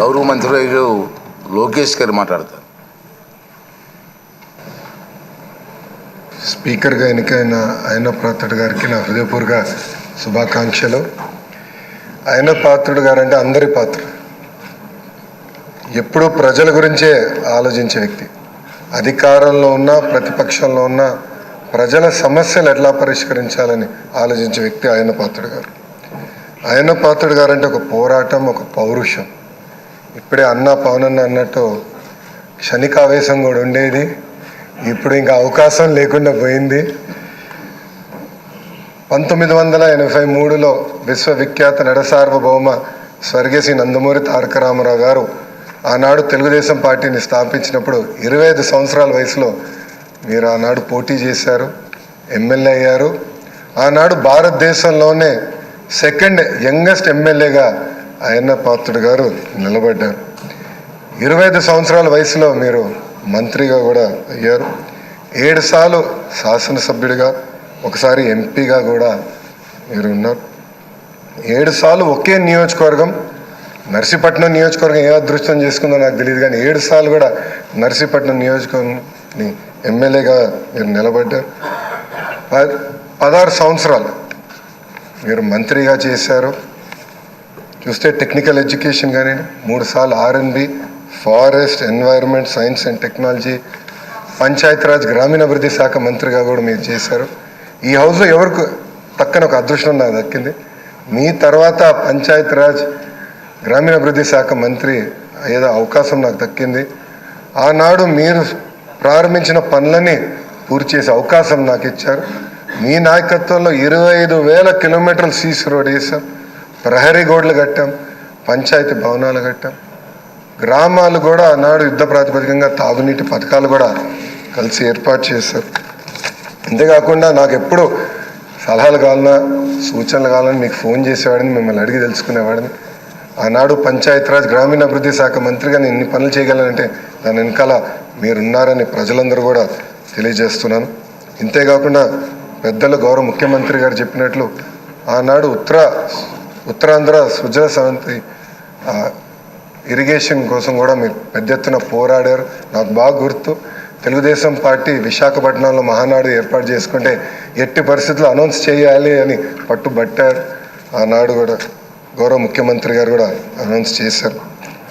గౌరవ మంత్రి లోకేష్ గారు మాట్లాడతారు. స్పీకర్గా ఎన్నికైన ఆయన పాత్రుడు గారికి నా హృదయపూర్వక శుభాకాంక్షలు. ఆయన పాత్రుడు గారు అంటే అందరి పాత్ర. ఎప్పుడూ ప్రజల గురించే ఆలోచించే వ్యక్తి. అధికారంలో ఉన్న ప్రతిపక్షంలో ఉన్న ప్రజల సమస్యలు ఎట్లా పరిష్కరించాలని ఆలోచించే వ్యక్తి ఆయన పాత్రుడు గారు. ఆయన పాత్రుడు గారు అంటే ఒక పోరాటం ఒక పౌరుషం. ఇప్పుడే అన్న పవనన్న అన్నట్టు క్షణికావేశం కూడా ఉండేది. ఇప్పుడు ఇంకా అవకాశం లేకుండా పోయింది. పంతొమ్మిది వందల ఎనభై మూడులో విశ్వవిఖ్యాత నడసార్వభౌమ స్వర్గీయ నందమూరి తారక రామారావు గారు ఆనాడు తెలుగుదేశం పార్టీని స్థాపించినప్పుడు ఇరవై ఐదు సంవత్సరాల వయసులో మీరు ఆనాడు పోటీ చేశారు ఎమ్మెల్యే అయ్యారు. ఆనాడు భారతదేశంలోనే సెకండ్ యంగెస్ట్ ఎమ్మెల్యేగా అయ్యన్న పాత్రుడు గారు నిలబడ్డారు. ఇరవై ఐదు సంవత్సరాల వయసులో మీరు మంత్రిగా కూడా అయ్యారు. ఏడు సార్లు శాసనసభ్యుడిగా ఒకసారి ఎంపీగా కూడా మీరు ఉన్నారు. ఏడు సార్లు ఒకే నియోజకవర్గం నర్సీపట్నం నియోజకవర్గం ఏ అదృష్టం చేసుకుందో నాకు తెలియదు కానీ ఏడు సార్లు కూడా నర్సీపట్నం నియోజకవర్గం ఎమ్మెల్యేగా మీరు నిలబడ్డారు. ప- పదహారు సంవత్సరాలు మీరు మంత్రిగా చేశారు. చూస్తే టెక్నికల్ ఎడ్యుకేషన్ కానీ మూడు సార్లు RNB forest environment science and technology Panchayati Raj గ్రామీణాభివృద్ధి శాఖ మంత్రిగా కూడా మీరు చేశారు. ఈ హౌస్లో ఎవరికి తక్కన ఒక అదృష్టం నాకు దక్కింది. మీ తర్వాత పంచాయతీరాజ్ గ్రామీణాభివృద్ధి శాఖ మంత్రి ఏదో అవకాశం నాకు దక్కింది. ఆనాడు మీరు ప్రారంభించిన పనులని పూర్తి చేసే అవకాశం నాకు ఇచ్చారు. మీ నాయకత్వంలో ఇరవై ఐదు వేల కిలోమీటర్లు సీసీ రోడ్ వేశారు. ప్రహరీ గోడలు కట్టాం పంచాయతీ భవనాలు కట్టాం. గ్రామాలు కూడా ఆనాడు యుద్ధ ప్రాతిపదికంగా తాగునీటి పథకాలు కూడా కలిసి ఏర్పాటు చేశారు. అంతేకాకుండా నాకు ఎప్పుడు సలహాలు కావాలన్నా సూచనలు కావాలని మీకు ఫోన్ చేసేవాడిని మిమ్మల్ని అడిగి తెలుసుకునేవాడిని. ఆనాడు పంచాయతీరాజ్ గ్రామీణాభివృద్ధి శాఖ మంత్రిగా నేను ఎన్ని పనులు చేయగలనంటే దాని వెనకాల మీరున్నారని ప్రజలందరూ కూడా తెలియజేస్తున్నాను. ఇంతేకాకుండా పెద్దలు గౌరవ ముఖ్యమంత్రి గారు చెప్పినట్లు ఆనాడు ఉత్తర ఉత్తరాంధ్ర సుజల సవంతి ఇరిగేషన్ కోసం కూడా మీరు పెద్ద ఎత్తున పోరాడారు. నాకు బాగా గుర్తు. తెలుగుదేశం పార్టీ విశాఖపట్నంలో మహానాడు ఏర్పాటు చేసుకుంటే ఎట్టి పరిస్థితుల్లో అనౌన్స్ చేయాలి అని పట్టుబట్టారు. ఆనాడు కూడా గౌరవ ముఖ్యమంత్రి గారు కూడా అనౌన్స్ చేశారు.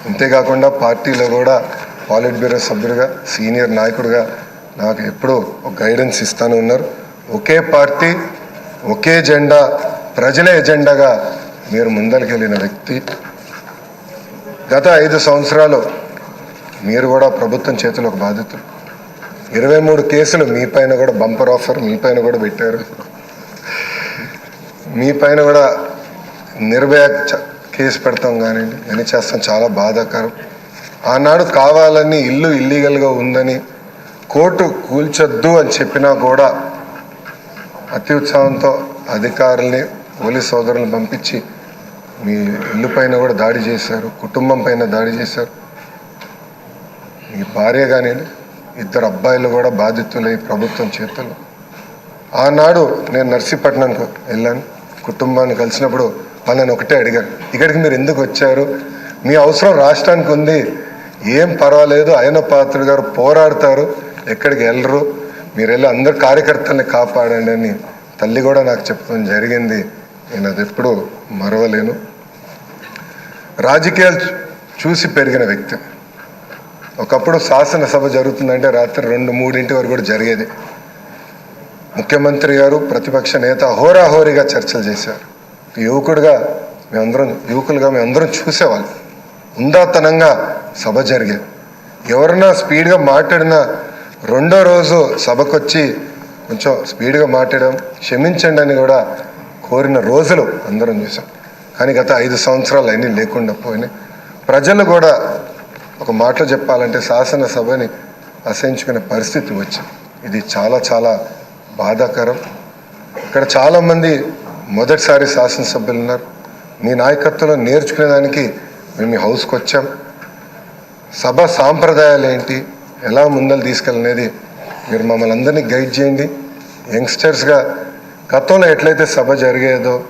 అంతేకాకుండా పార్టీలో కూడా పాలిట్ బ్యూరో సభ్యుడిగా సీనియర్ నాయకుడిగా నాకు ఎప్పుడూ ఒక గైడెన్స్ ఇస్తాను ఉన్నారు. ఒకే పార్టీ ఒకే జెండా ప్రజలే ఎజెండాగా మీరు ముందరికెళ్ళిన వ్యక్తి గత ఐదు సంవత్సరాలు మీరు కూడా ప్రభుత్వం చేతిలో ఒక బాధితులు ఇరవై మూడు కేసులు మీ పైన కూడా బంపర్ ఆఫర్ మీ పైన కూడా పెట్టారు. మీ పైన కూడా నిర్భయ కేసు పెడతాం కానివ్వండి అని చేస్తాం చాలా బాధాకరం. ఆనాడు కావాలని ఇల్లు ఇల్లీగల్గా ఉందని కోర్టు కూల్చొద్దు అని చెప్పినా కూడా అత్యుత్సాహంతో అధికారుల్ని పోలీస్ సోదరులను పంపించి మీ ఇల్లు పైన కూడా దాడి చేశారు కుటుంబం పైన దాడి చేశారు. మీ భార్య కానీ ఇద్దరు అబ్బాయిలు కూడా బాధితులై ప్రభుత్వం చేతులు ఆనాడు నేను నర్సీపట్నంకు వెళ్ళాను. కుటుంబాన్ని కలిసినప్పుడు వాళ్ళని ఒకటే అడిగాను ఇక్కడికి మీరు ఎందుకు వచ్చారు? మీ అవసరం రాష్ట్రానికి ఉంది. ఏం పర్వాలేదు ఆయన పాత్రుడు గారు పోరాడతారు. ఎక్కడికి వెళ్ళరు. మీరు వెళ్ళి అందరు కార్యకర్తల్ని కాపాడండి అని తల్లి కూడా నాకు చెప్పడం జరిగింది. నేను అది ఎప్పుడూ మరవలేను. రాజకీయాలు చూసి పెరిగిన వ్యక్తి. ఒకప్పుడు శాసనసభ జరుగుతుందంటే రాత్రి రెండు మూడింటి వరకు కూడా జరిగేది. ముఖ్యమంత్రి గారు ప్రతిపక్ష నేత హోరాహోరీగా చర్చలు చేశారు. యువకుడిగా మేమందరం యువకులుగా మేమందరం చూసేవాళ్ళం. ఉందాతనంగా సభ జరిగేది. ఎవరన్నా స్పీడ్గా మాట్లాడినా రెండో రోజు సభకొచ్చి కొంచెం స్పీడ్గా మాట్లాడడం క్షమించండి అని కూడా కోరిన రోజులు అందరం చూసాం. కానీ గత ఐదు సంవత్సరాలు అన్నీ లేకుండా పోయినాయి ప్రజలు కూడా ఒక మాటలో చెప్పాలంటే శాసనసభని అసహించుకునే పరిస్థితి వచ్చింది. ఇది చాలా చాలా బాధాకరం. ఇక్కడ చాలామంది మొదటిసారి శాసనసభ్యులు ఉన్నారు. మీ నాయకత్వంలో నేర్చుకునేదానికి మేము మీ హౌస్కి వచ్చాం. సభ సాంప్రదాయాలు ఏంటి ఎలా ముందలు తీసుకెళ్ళనేది మీరు మమ్మల్ని అందరినీ గైడ్ చేయండి. యంగ్స్టర్స్గా గతంలో ఎట్లయితే సభ జరిగేదో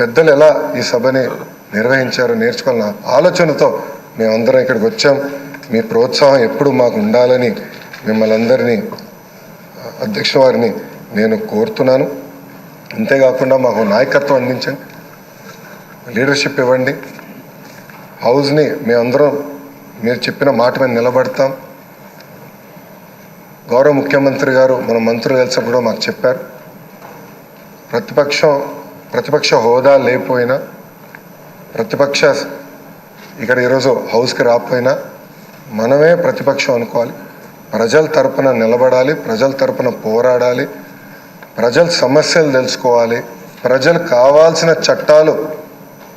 పెద్దలు ఎలా ఈ సభని నిర్వహించారో నేర్చుకోవాలన్న ఆలోచనతో మేమందరం ఇక్కడికి వచ్చాం. మీ ప్రోత్సాహం ఎప్పుడు మాకు ఉండాలని మిమ్మల్ని అందరినీ అధ్యక్ష వారిని నేను కోరుతున్నాను. అంతేకాకుండా మాకు నాయకత్వం అందించండి. లీడర్షిప్ ఇవ్వండి. హౌస్ని మేమందరం మీరు చెప్పిన మాట మీద నిలబడతాం. గౌరవ ముఖ్యమంత్రి గారు మన మంత్రులు కలిసి కూడా మాకు చెప్పారు. ప్రతిపక్షం ప్రతిపక్ష హోదా లేకపోయినా ప్రతిపక్ష ఇక్కడ ఈరోజు హౌస్కి రాకపోయినా మనమే ప్రతిపక్షం అనుకోవాలి. ప్రజల తరపున నిలబడాలి ప్రజల తరపున పోరాడాలి ప్రజల సమస్యలు తెలుసుకోవాలి ప్రజలు కావాల్సిన చట్టాలు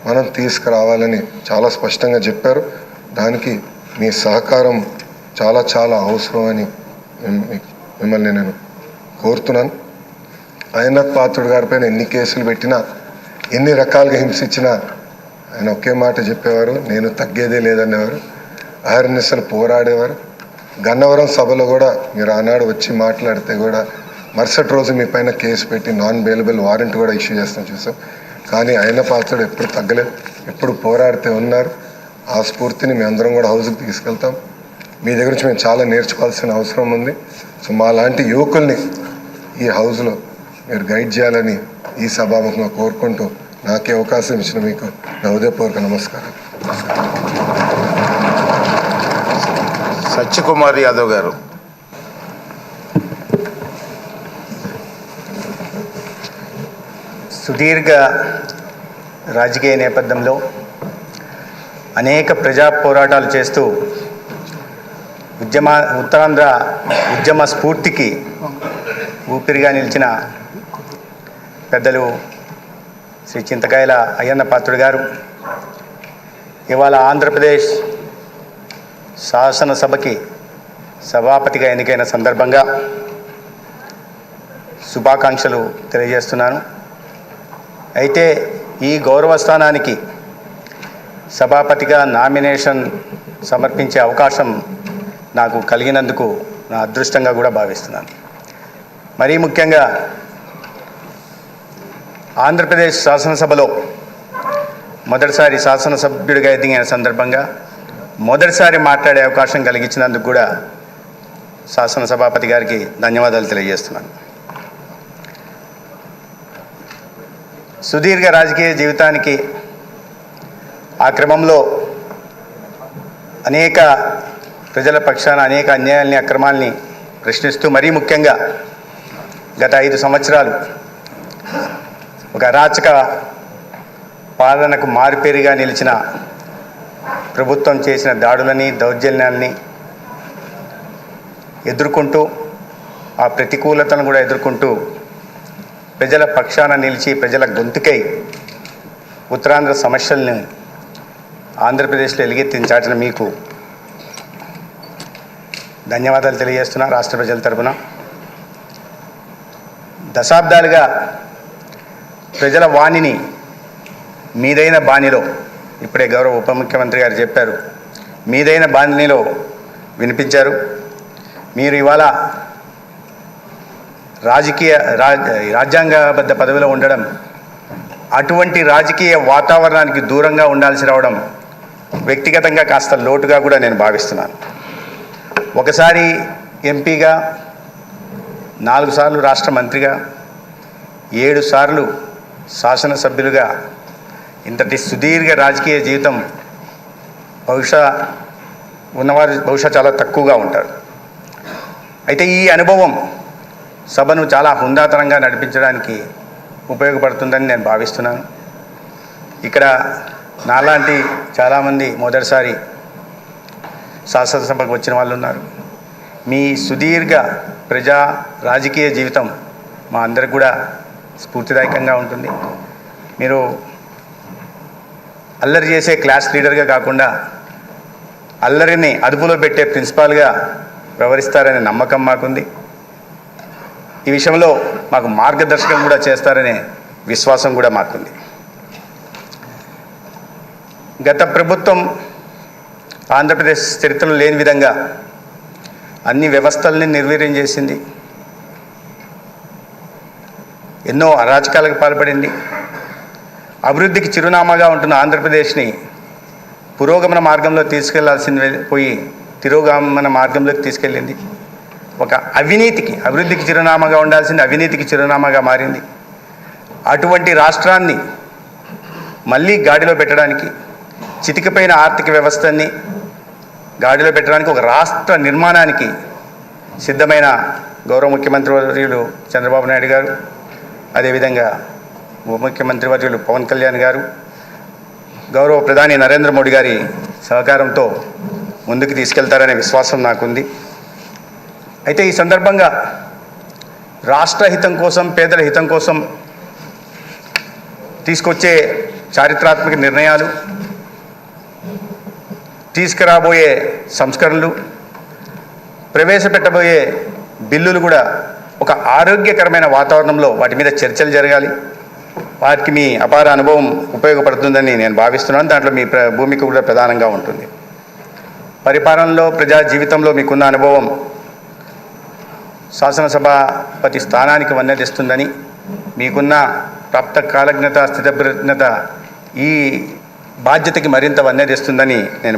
మనం తీసుకురావాలని చాలా స్పష్టంగా చెప్పారు. దానికి మీ సహకారం చాలా చాలా అవసరం అని మిమ్మల్ని నేను కోరుతున్నాను. ఆయన పాత్రుడు గారిపైన ఎన్ని కేసులు పెట్టినా ఎన్ని రకాలుగా హింసించినా ఆయన ఒకే మాట చెప్పేవారు నేను తగ్గేదే లేదనేవారు అహర్నిశలు పోరాడేవారు. గన్నవరం సభలో కూడా మీరు ఆనాడు వచ్చి మాట్లాడితే కూడా మరుసటి రోజు మీ పైన కేసు పెట్టి నాన్ బెయిలబుల్ వారెంట్ కూడా ఇష్యూ చేస్తాం చూసాం. కానీ ఆయన పాత్రుడు ఎప్పుడు తగ్గలేదు. ఎప్పుడు పోరాడితే ఉన్నారు. ఆ స్ఫూర్తిని మేము అందరం కూడా హౌస్కి తీసుకెళ్తాం. మీ దగ్గర నుంచి మేము చాలా నేర్చుకోవాల్సిన అవసరం ఉంది. సో మా లాంటి యువకుల్ని ఈ హౌస్లో మీరు గైడ్ చేయాలని ఈ సభాముఖంగా కోరుకుంటూ నాకే అవకాశం ఇచ్చిన మీకు నా హృదయపూర్వక నమస్కారం. సత్యకుమార్ యాదవ్ గారు. సుదీర్ఘ రాజకీయ నేపథ్యంలో అనేక ప్రజా పోరాటాలు చేస్తూ ఉద్యమ ఉత్తరాంధ్ర ఉద్యమ స్ఫూర్తికి ఊపిరిగా నిలిచిన పెద్దలు శ్రీ చింతకాయల అయ్యన్న పాత్రుడు గారు ఇవాళ ఆంధ్రప్రదేశ్ శాసనసభకి సభాపతిగా ఎన్నికైన సందర్భంగా శుభాకాంక్షలు తెలియజేస్తున్నాను. అయితే ఈ గౌరవ స్థానానికి సభాపతిగా నామినేషన్ సమర్పించే అవకాశం నాకు కలిగినందుకు నా అదృష్టంగా కూడా భావిస్తున్నాను. మరీ ముఖ్యంగా ఆంధ్రప్రదేశ్ శాసనసభలో మొదటిసారి శాసనసభ్యుడిగా ఎదిగిన సందర్భంగా మొదటిసారి మాట్లాడే అవకాశం కలిగించినందుకు కూడా శాసనసభాపతి గారికి ధన్యవాదాలు తెలియజేస్తున్నాను. సుదీర్ఘ రాజకీయ జీవితానికి ఆ క్రమంలో అనేక ప్రజల పక్షాన అనేక అన్యాయాల్ని అక్రమాల్ని ప్రశ్నిస్తూ మరీ ముఖ్యంగా గత ఐదు సంవత్సరాలు ఒక అరాచక పాలనకు మారుపేరుగా నిలిచిన ప్రభుత్వం చేసిన దాడులని దౌర్జన్యాన్ని ఎదుర్కొంటూ ఆ ప్రతికూలతను కూడా ఎదుర్కొంటూ ప్రజల పక్షాన నిలిచి ప్రజల గొంతుకై ఉత్తరాంధ్ర సమస్యల్ని ఆంధ్రప్రదేశ్లో ఎలుగెత్తించాటిన మీకు ధన్యవాదాలు తెలియజేస్తున్నా రాష్ట్ర ప్రజల తరఫున దశాబ్దాలుగా ప్రజల వాణిని మీదైన బాణిలో ఇప్పుడే గౌరవ ఉప ముఖ్యమంత్రి గారు చెప్పారు మీదైన బాణిలో వినిపించారు. మీరు ఇవాళ రాజకీయ రాజ్యాంగబద్ధ పదవిలో ఉండడం అటువంటి రాజకీయ వాతావరణానికి దూరంగా ఉండాల్సి రావడం వ్యక్తిగతంగా కాస్త లోటుగా కూడా నేను భావిస్తున్నాను. ఒకసారి ఎంపీగా నాలుగు సార్లు రాష్ట్ర మంత్రిగా ఏడు సార్లు శాసనసభ్యులుగా ఇంతటి సుదీర్ఘ రాజకీయ జీవితం బహుశా ఉన్నవారు బహుశా చాలా తక్కువగా ఉంటారు. అయితే ఈ అనుభవం సభను చాలా హుందాతరంగా నడిపించడానికి ఉపయోగపడుతుందని నేను భావిస్తున్నాను. ఇక్కడ నాలాంటి చాలామంది మొదటిసారి శాసనసభకు వచ్చిన వాళ్ళు ఉన్నారు. మీ సుదీర్ఘ ప్రజా రాజకీయ జీవితం మా అందరికి కూడా స్ఫూర్తిదాయకంగా ఉంటుంది. మీరు అల్లరి చేసే క్లాస్ లీడర్గా కాకుండా అల్లరిని అదుపులో పెట్టే ప్రిన్సిపాల్గా వ్యవహరిస్తారనే నమ్మకం మాకుంది. ఈ విషయంలో మాకు మార్గదర్శకం కూడా చేస్తారనే విశ్వాసం కూడా మాకుంది. గత ప్రభుత్వం ఆంధ్రప్రదేశ్ చరిత్రలో లేని విధంగా అన్ని వ్యవస్థల్ని నిర్వీర్యం చేసింది. ఎన్నో అరాచకాలకు పాల్పడింది. అభివృద్ధికి చిరునామాగా ఉంటున్న ఆంధ్రప్రదేశ్ని పురోగమన మార్గంలో తీసుకెళ్ళాల్సింది పోయి తిరోగమన మార్గంలోకి తీసుకెళ్ళింది. ఒక అవినీతికి అభివృద్ధికి చిరునామాగా ఉండాల్సింది అవినీతికి చిరునామాగా మారింది. అటువంటి రాష్ట్రాన్ని మళ్ళీ గాడిలో పెట్టడానికి చితికిపోయిన ఆర్థిక వ్యవస్థని గాడిలో పెట్టడానికి ఒక రాష్ట్ర నిర్మాణానికి సిద్ధమైన గౌరవ ముఖ్యమంత్రి వర్యులు చంద్రబాబు నాయుడు గారు అదేవిధంగా ఉప ముఖ్యమంత్రి వర్యులు పవన్ కళ్యాణ్ గారు గౌరవ ప్రధాని నరేంద్ర మోడీ గారి సహకారంతో ముందుకు తీసుకెళ్తారనే విశ్వాసం నాకుంది. అయితే ఈ సందర్భంగా రాష్ట్ర హితం కోసం పేదల హితం కోసం తీసుకొచ్చే చారిత్రాత్మక నిర్ణయాలు తీసుకురాబోయే సంస్కరణలు ప్రవేశపెట్టబోయే బిల్లులు కూడా ఒక ఆరోగ్యకరమైన వాతావరణంలో వాటి మీద చర్చలు జరగాలి. వాటికి మీ అపార అనుభవం ఉపయోగపడుతుందని నేను భావిస్తున్నాను. దాంట్లో మీ ప్ర భూమిక కూడా ప్రధానంగా ఉంటుంది. పరిపాలనలో ప్రజా జీవితంలో మీకున్న అనుభవం శాసనసభాపతి స్థానానికి వన్నెదిస్తుందని మీకున్న ప్రాప్త కాలజ్ఞత స్థితప్రజ్ఞత ఈ బాధ్యతకి మరింత వన్నెదిస్తుందని నేను